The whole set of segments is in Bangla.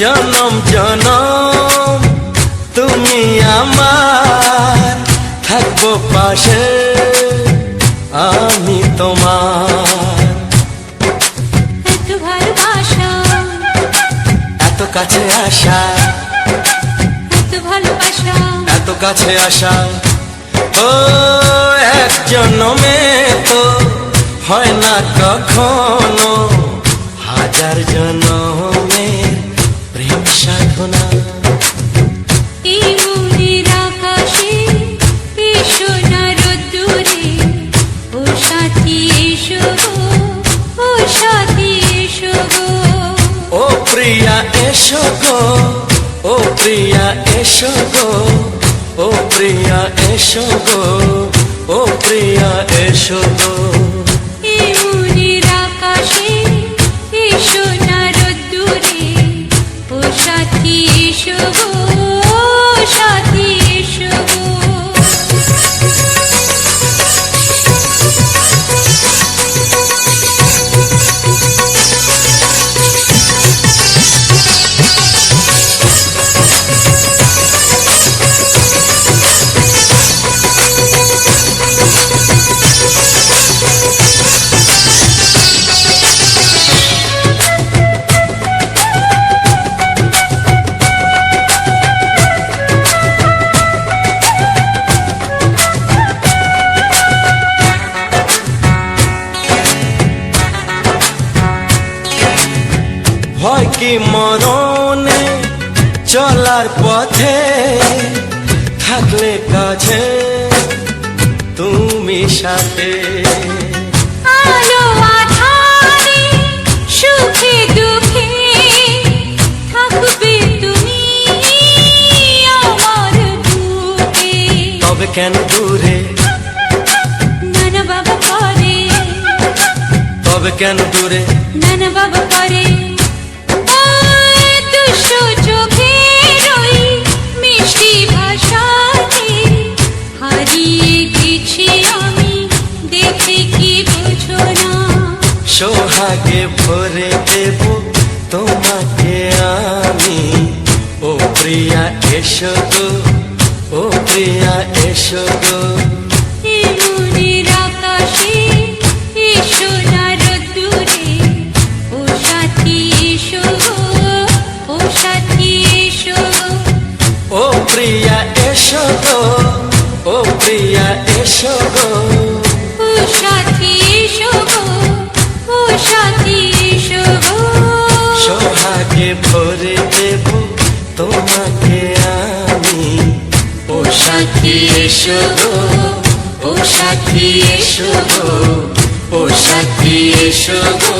জনম জনম তুমি আমার। থাকব পাশে আমি তোমার। এত ভালোবাসা এত কাছে আসা। এত ভালোবাসা। এত কাছে আসা। ও এক জন্মে তো হয় না কখনো হাজার জন্মে। সাধনা। ও প্রিয়া এসো গো ও প্রিয়া এসো গো ও প্রিয়া এসো গো ও প্রিয়া এসো গো। সাথী ভয় কি মরণে চলার পথে থাকলে কাছে তুমি সাথে? আলো আধারে সুখে দুঃখে থাকবে তুমি আমার বুকে। তবে কেন দূরে? নানা বাবা করে। তবে কেন দূরে? নানা বাবা করে। সোহাগে ভরে দেব তোমাকে আমি। ও প্রিয়া এসো গো ও প্রিয়া এসো এসো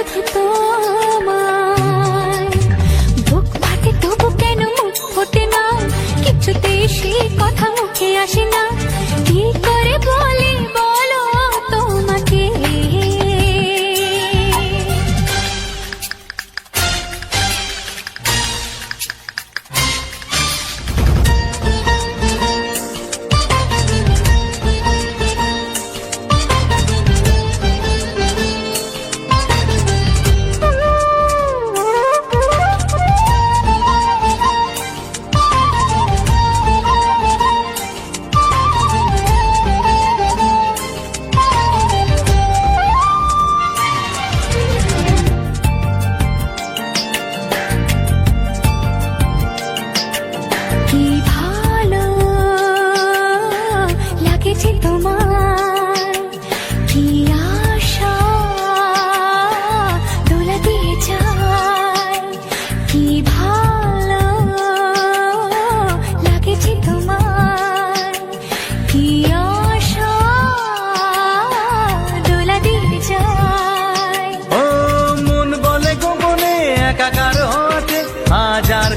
रख दो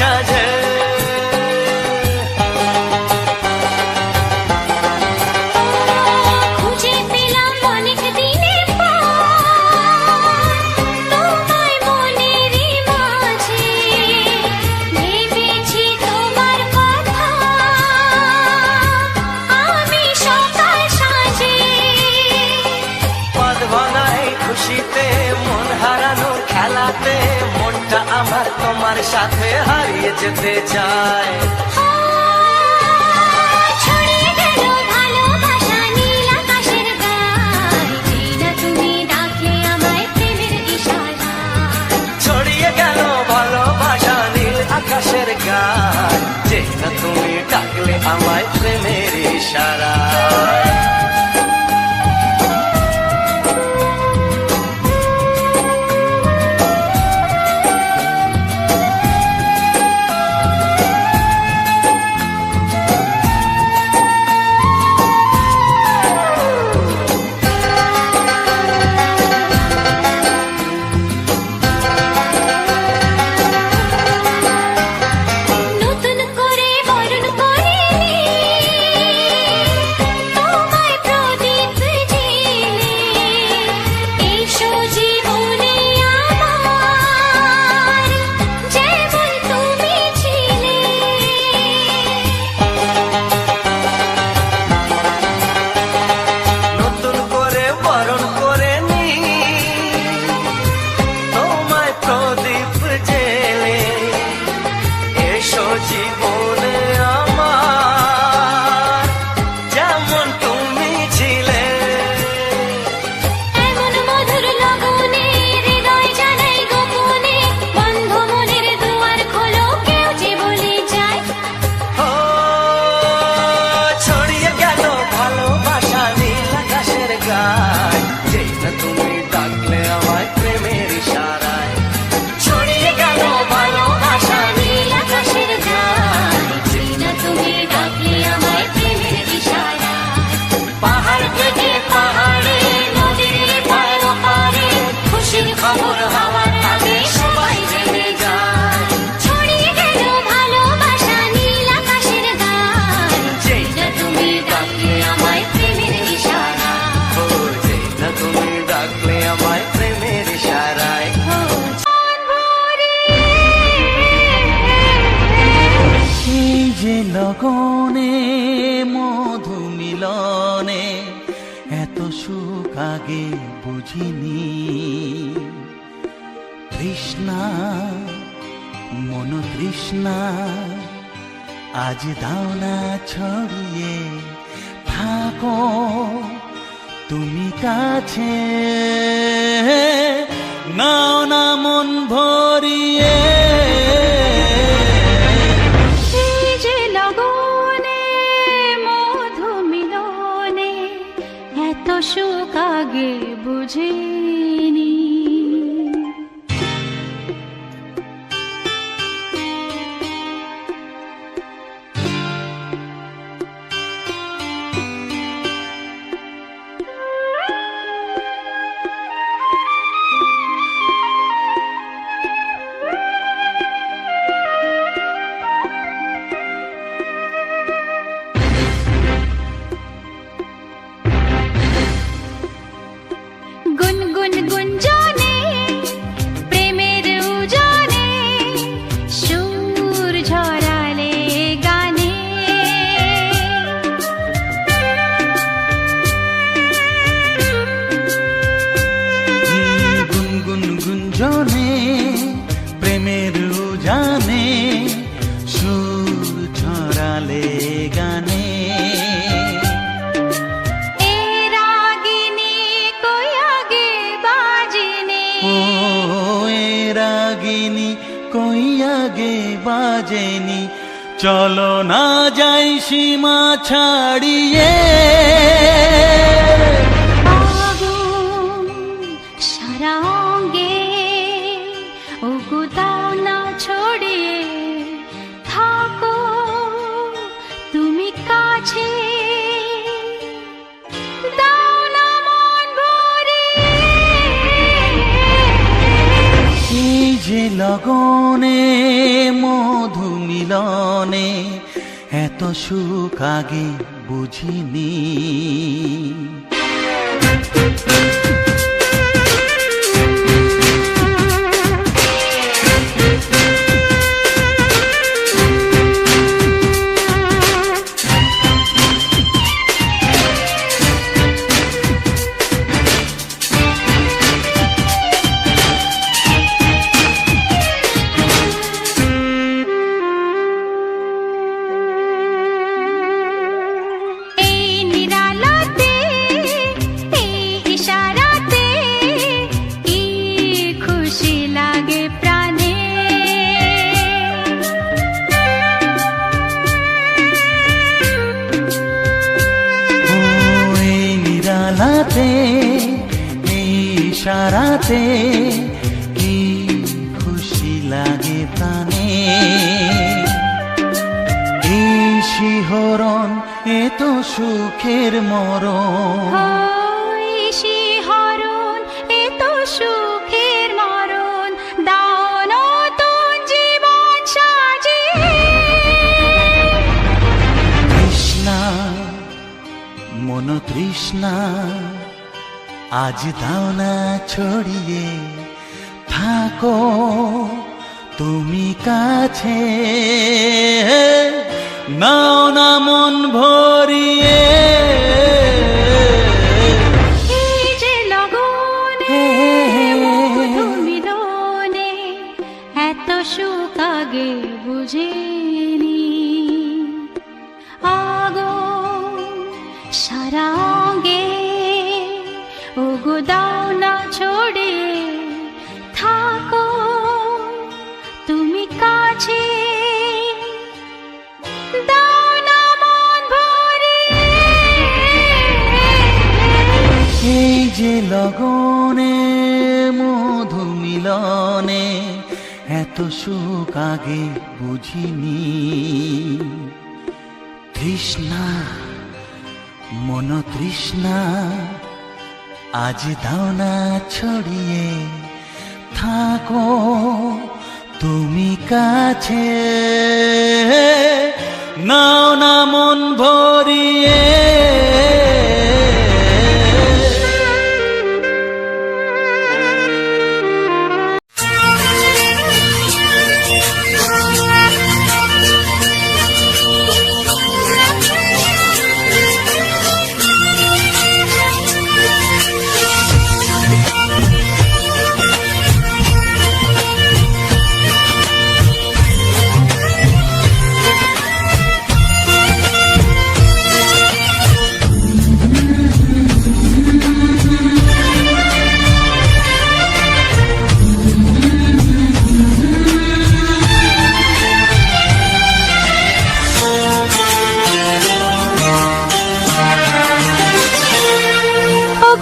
সাজা যেতে চায়। আকাশের গান। যেটা তুমি ডাকলে আমায় প্রেমের ইশারা। যে লগনে মধু মিলনে এত সুখ আগে বুঝিনি। তৃষ্ণা মন তৃষ্ণা আজ দাওনা ছড়িয়ে থাকো, তুমি কাছে। নাও না মন ভরিয়ে मुझे সারাতে কি খুশি লাগে প্রাণে? এই শিহরণ এ তো সুখের মরণ। শিহরণ এ সুখের মরণ। দাও নতুন জীবন সাজিয়ে তৃষ্ণা মন তৃষ্ণা আজ দাও না ছড়িয়ে থাকো তুমি কাছে। নাও না মন ভরিয়ে সুখ আগে বুঝিনি। তৃষ্ণা মন তৃষ্ণা আজ দাও না ছড়িয়ে। থাকো তুমি কাছে। নাও না মন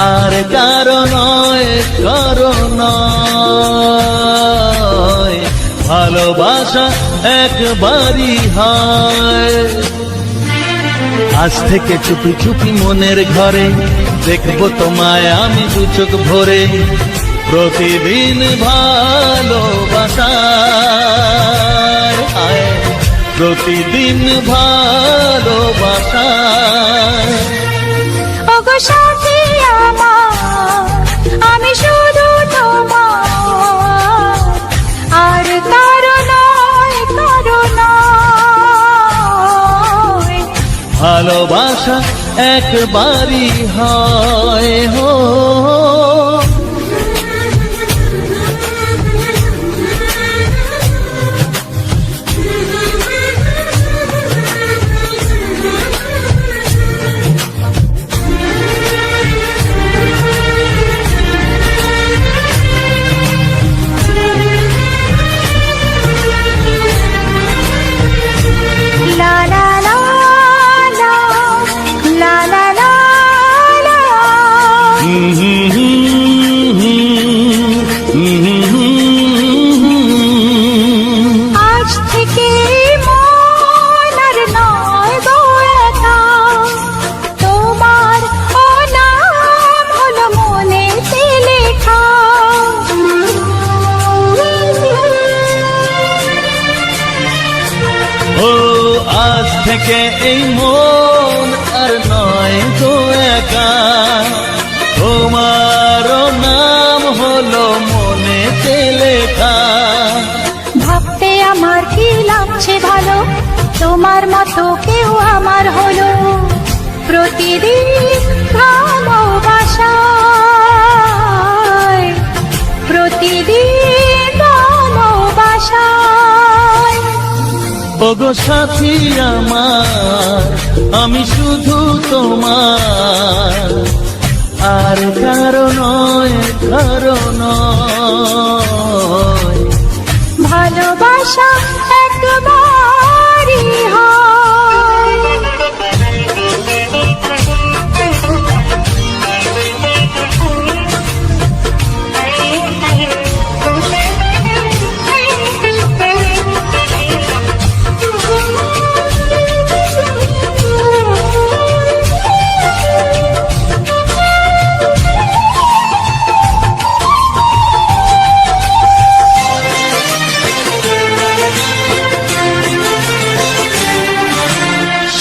আর কারণ কারণ ভালোবাসা একবারই হয়। আজ থেকে চুপি চুপি মনের ঘরে দেখব তোমায় আমি দু চোখ ভরে। প্রতিদিন ভালোবাসার আয়। প্রতিদিন সাথী আমার আমি শুধু তোমার। আর কারও নয় কারও নয়। ভালোবাসা একবারই হয় হো। থেকে এই মন সাথী আমার আমি শুধু তোমার। আর কারণ কারণ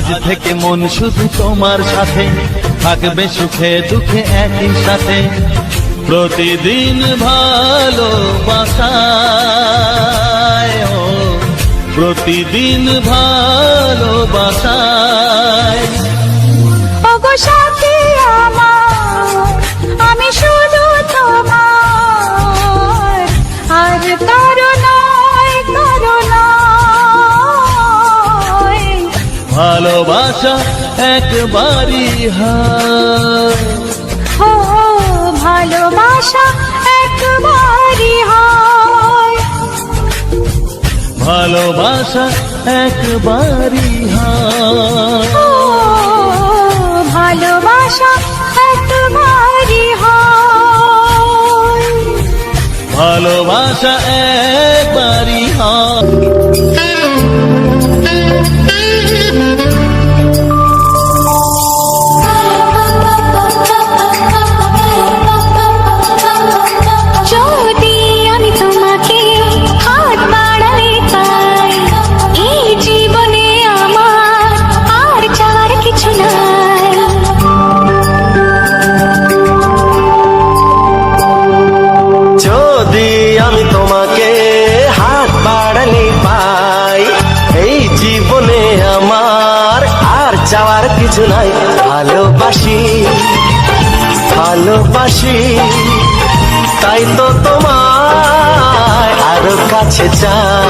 আজ থেকে মন শুধু তোমার সাথে। থাকবে সুখে দুঃখে একই সাথে। প্রতিদিন ও, প্রতিদিন সাথী আমার, আমি শুধু তোমার, আর ভালোবাসা একবারই ও ভালোবাসা একবারই ভালোবাসা একবারই ভালোবাসা একবারই ভালোবাসা একবারই হয় নাই ভালোবাসি ভালোবাসি তাই তো তোমার আরও কাছে চাই।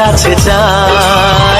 কাছে চাই।